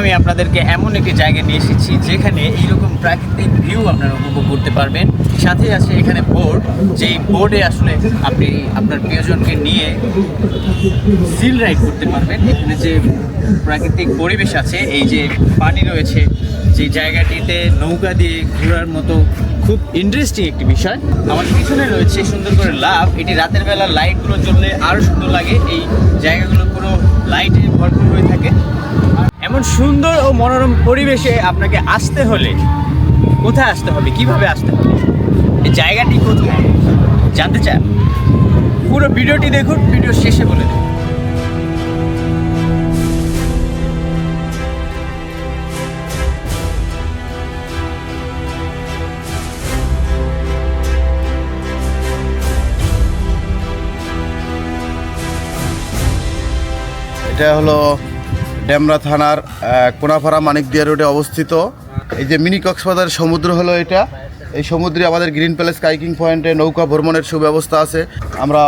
আমি আপনাদেরকে এমন একটি জায়গায় নিয়ে এসেছি যেখানে এইরকম প্রাকৃতিক ভিউ আপনারা উপভোগ করতে পারবেন। সাথে আছে এখানে বোর্ড যেই বোর্ডে আসলে আপনি আপনার প্রিয়জনকে নিয়ে সিল রাইড করতে পারবেন। এখানে যে প্রাকৃতিক পরিবেশ আছে, এই যে পানি রয়েছে, যে জায়গাটিতে নৌকা দিয়ে ঘোরার মতো খুব ইন্টারেস্টিং একটি বিষয়। আমার পিছনে রয়েছে সুন্দর করে লাভ এটি রাতের বেলা লাইটগুলো জ্বললে আরও সুন্দর লাগে। এই জায়গাগুলো পুরো লাইটে ভরপুর হয়ে এমন সুন্দর ও মনোরম পরিবেশে আপনাকে আসতে হলে কোথায় আসতে হবে? কীভাবে আসতে হবে? এই জায়গাটি কোথায়? জানতে চান? পুরো ভিডিওটি দেখুন ভিডিও শেষে বলে দেব এটা হলো ডেমরা থানার কোনাপাড়া মানিকদিয়া রোডে অবস্থিত। এই যে মিনি কক্সবাজার সমুদ্র হলো এটা। এই সমুদ্রে আমাদের গ্রিন প্যালেস, কাইকিং পয়েন্টে নৌকা ভ্রমণের সুব্যবস্থা আছে। আমরা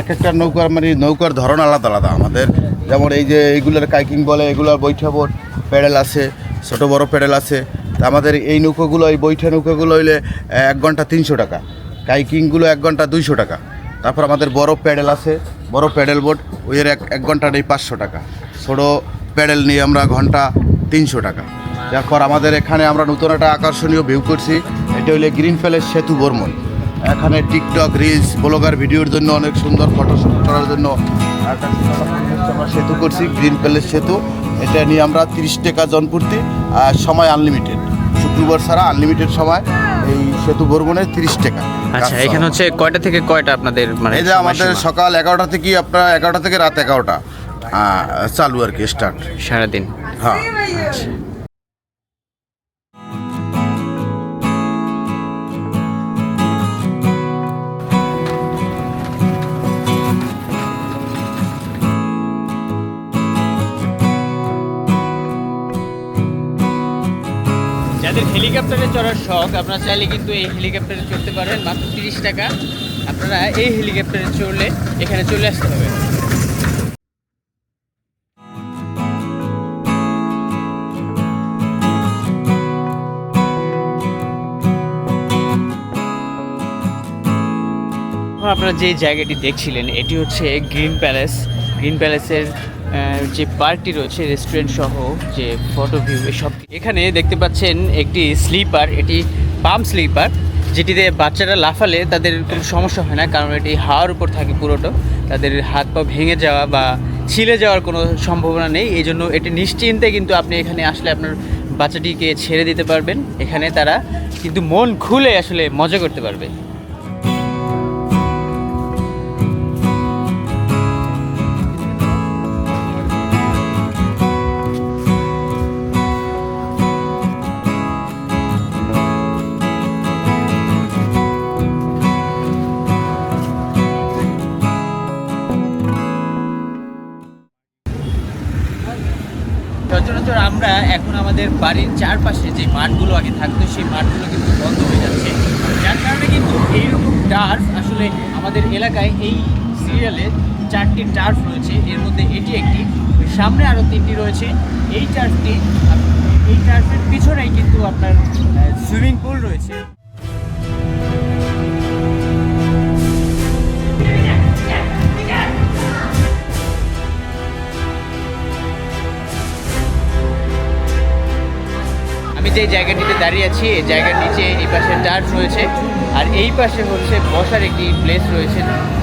এক একটা নৌকার মানে নৌকার ধরন আলাদা আলাদা আমাদের। যেমন এই যে এইগুলোর কাইকিং বলে, এগুলোর বৈঠা বোট প্যাডেল আছে, ছোট বড় প্যাডেল আছে। তা আমাদের এই নৌকাগুলো, এই বৈঠা নৌকাগুলো হইলে এক ঘণ্টা তিনশো টাকা। কাইকিংগুলো এক ঘণ্টা দুইশো টাকা। তারপর আমাদের বড় প্যাডেল আছে, বড় প্যাডেল বোট, ওইয়ের এক এক ঘণ্টা নেই পাঁচশো টাকা। ছোটো প্যাডেল নিয়ে আমরা ঘণ্টা তিনশো টাকা। তারপর আমাদের এখানে আমরা নতুন একটা আকর্ষণীয় ভিউ করছি। এটা হইলে গ্রিন প্যালেস সেতু বর্মন। এখানে টিকটক রিলস ব্লগার ভিডিওর জন্য অনেক সুন্দর ফটোশ্যুট করার জন্য আমরা সেতু করছি গ্রিন প্যালেস সেতু। এটা নিয়ে আমরা তিরিশ টাকা জনপ্রতি আর সময় আনলিমিটেড শুক্রবার ছাড়া আনলিমিটেড সময় এই সেতু বর্মনের তিরিশ টাকা। আচ্ছা এখানে হচ্ছে কয়টা থেকে কয়টা আপনাদের মানে এই যে আমাদের সকাল এগারোটা থেকে আপনার এগারোটা থেকে রাত এগারোটা। চালু আর কি স্টার্ট সারাদিন। হ্যাঁ। যাদের হেলিকপ্টারে চড়ার শখ আপনারা চাইলে কিন্তু এই হেলিকপ্টারে চড়তে পারেন মাত্র তিরিশ টাকা। আপনারা এই হেলিকপ্টারে চড়লে এখানে চলে আসতে হবে আপনারা যে জায়গাটি দেখছিলেন, এটি হচ্ছে গ্রিন প্যালেস। গ্রিন প্যালেসের যে পার্কটি রয়েছে, রেস্টুরেন্ট সহ যে ফটো ভিউ, এসব। এখানে দেখতে পাচ্ছেন একটি স্লিপার, এটি পাম স্লিপার, যেটিতে বাচ্চারা লাফালে তাদের কোনো সমস্যা হয় না, কারণ এটি হাওয়ার উপর থাকে পুরোটা। তাদের হাত পা ভেঙে যাওয়া বা ছিলে যাওয়ার কোনো সম্ভাবনা নেই। এই জন্য এটি নিশ্চিন্তে কিন্তু আপনি এখানে আসলে আপনার বাচ্চাটিকে ছেড়ে দিতে পারবেন। এখানে তারা কিন্তু মন খুলে আসলে মজা করতে পারবে। সচরাচর আমরা এখন আমাদের বাড়ির চারপাশে যে মাঠগুলো আগে থাকতো, সেই মাঠগুলো কিন্তু বন্ধ হয়ে যাচ্ছে। যার কারণে কিন্তু এইরকম টার্ফ আসলে আমাদের এলাকায় এই সিরিয়ালে চারটি টার্ফ রয়েছে। এর মধ্যে এটি একটি। সামনে আরও তিনটি রয়েছে। এই টার্ফটি এই টার্ফের পিছনেই কিন্তু আপনার সুইমিং পুল রয়েছে। আমি যে জায়গাটিতে দাঁড়িয়ে আছি, এই জায়গার নিচে এই পাশে টার্ফ রয়েছে। আর এই পাশে হচ্ছে বসার একটি প্লেস রয়েছে।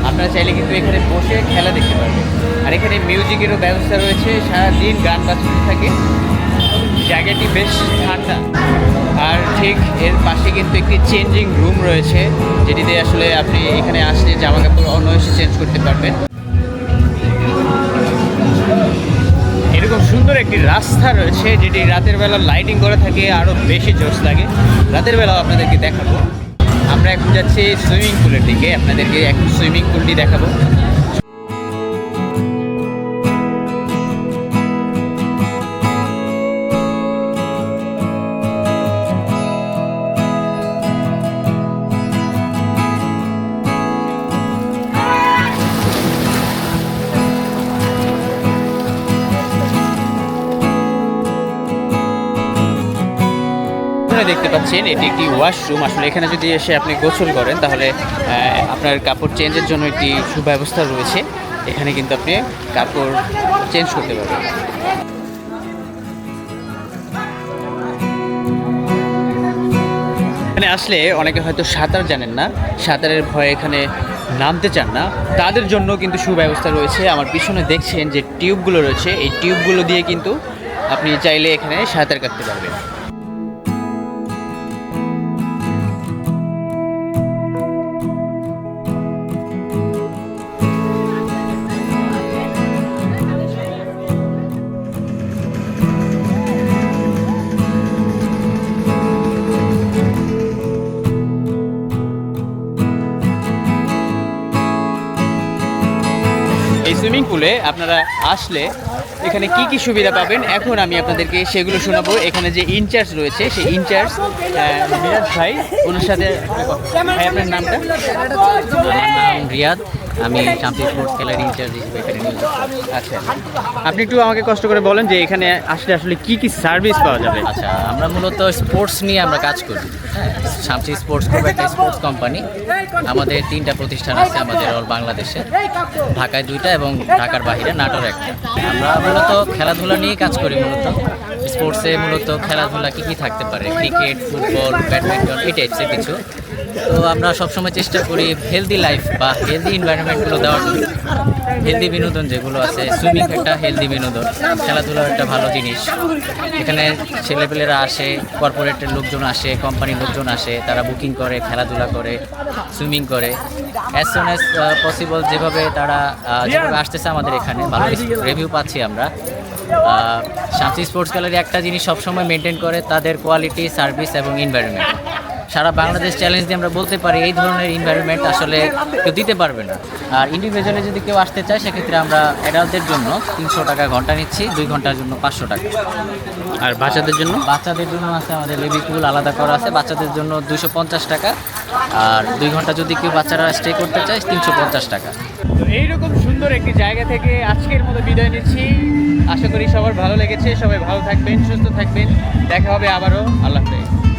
আপনারা চাইলে কিন্তু এখানে বসে খেলা দেখতে পারবেন। আর এখানে মিউজিকেরও ব্যবস্থা রয়েছে। সারাদিন গান বাজতে থাকে। জায়গাটি বেশ ঠান্ডা। আর ঠিক এর পাশে কিন্তু একটি চেঞ্জিং রুম রয়েছে, যেটিতে আসলে আপনি এখানে আসলে জামা কাপড় অনায়াসে চেঞ্জ করতে পারবেন। এরকম সুন্দর একটি রাস্তা রয়েছে, যেটি রাতের বেলা লাইটিং করে থাকে আরও বেশি জোশ লাগে। রাতের বেলাও আপনাদেরকে দেখাবো। আমরা এখন যাচ্ছি সুইমিং পুলের দিকে। আপনাদেরকে এখন সুইমিং পুলটি দেখাবো। পিছনে দেখতে পাচ্ছেন এটি একটি ওয়াশরুম আসলে এখানে যদি এসে আপনি গোসল করেন, তাহলে আপনার কাপড় চেঞ্জের জন্য একটি সুব্যবস্থা রয়েছে। এখানে কিন্তু আপনি কাপড় চেঞ্জ করতে পারবেন। এখানে আসলে অনেকে হয়তো সাঁতার জানেন না, সাঁতারের ভয়ে এখানে নামতে চান না। তাদের জন্য কিন্তু সুব্যবস্থা রয়েছে। আমার পিছনে দেখছেন যে টিউবগুলো রয়েছে। এই টিউবগুলো দিয়ে কিন্তু আপনি চাইলে এখানে সাঁতার কাটতে পারবেন। পুলে আপনারা আসলে এখানে কি কি সুবিধা পাবেন? এখন আমি আপনাদেরকে সেগুলো শোনাবো। এখানে যে ইনচার্জ রয়েছে, সেই ইনচার্জ মিরাজ ভাই, ওনার সাথে ভাই, আপনার নামটা? রিয়াদ। আমি শান্তি স্পোর্টস খেলার ইনচার্জ হিসেবে এখানে। আচ্ছা আপনি একটু আমাকে কষ্ট করে বলেন যে এখানে আসলে আসলে কি কি সার্ভিস পাওয়া যাবে? আচ্ছা আমরা মূলত স্পোর্টস নিয়ে আমরা কাজ করি। হ্যাঁ শামসি স্পোর্টস খুব একটা স্পোর্টস কোম্পানি আমাদের তিনটা প্রতিষ্ঠান আছে আমাদের অল বাংলাদেশে। ঢাকায় দুইটা এবং ঢাকার বাইরে নাটোর একটা। আমরা মূলত খেলাধুলা নিয়েই কাজ করি মূলত। স্পোর্টসে মূলত খেলাধুলা কী কী থাকতে পারে? ক্রিকেট ফুটবল ব্যাডমিন্টন এই টাইপসের কিছু। তো আমরা সবসময় চেষ্টা করি হেলদি লাইফ বা হেলদি এনভায়রনমেন্টগুলো দেওয়ার জন্য। হেলদি বিনোদন যেগুলো আছে সুইমিং একটা হেলদি বিনোদন খেলাধুলা একটা ভালো জিনিস। এখানে ছেলেপেলেরা আসে কর্পোরেটের লোকজন আসে কোম্পানির লোকজন আসে, তারা বুকিং করে, খেলাধুলা করে সুইমিং করে। অ্যাজ সুন অ্যাজ পসিবল যেভাবে তারা যেভাবে আসতেছে আমাদের এখানে, ভালো রিভিউ পাচ্ছি আমরা। শান্তি স্পোর্টস গ্যালারি একটা জিনিস সবসময় মেনটেন করে, তাদের কোয়ালিটি সার্ভিস এবং এনভায়রনমেন্ট সারা বাংলাদেশ চ্যালেঞ্জ দিয়ে আমরা বলতে পারি এই ধরনের এনভায়রনমেন্ট আসলে কেউ দিতে পারবে না। আর ইন্ডিভিজুয়ালি যদি কেউ আসতে চায় সেক্ষেত্রে আমরা অ্যাডাল্টদের জন্য তিনশো টাকা ঘণ্টা নিচ্ছি দুই ঘণ্টার জন্য পাঁচশো টাকা। আর বাচ্চাদের জন্য? বাচ্চাদের জন্য আছে আমাদের বেবি পুল আলাদা করা আছে। বাচ্চাদের জন্য দুশো পঞ্চাশ টাকা। আর দুই ঘণ্টা যদি কেউ বাচ্চারা স্টে করতে চায় তিনশো পঞ্চাশ টাকা। তো এইরকম সুন্দর একটি জায়গা থেকে আজকের মতো বিদায় নিচ্ছি। আশা করি সবার ভালো লেগেছে। সবাই ভালো থাকবেন সুস্থ থাকবেন। দেখা হবে আবারও। আল্লাহ হাফেজ।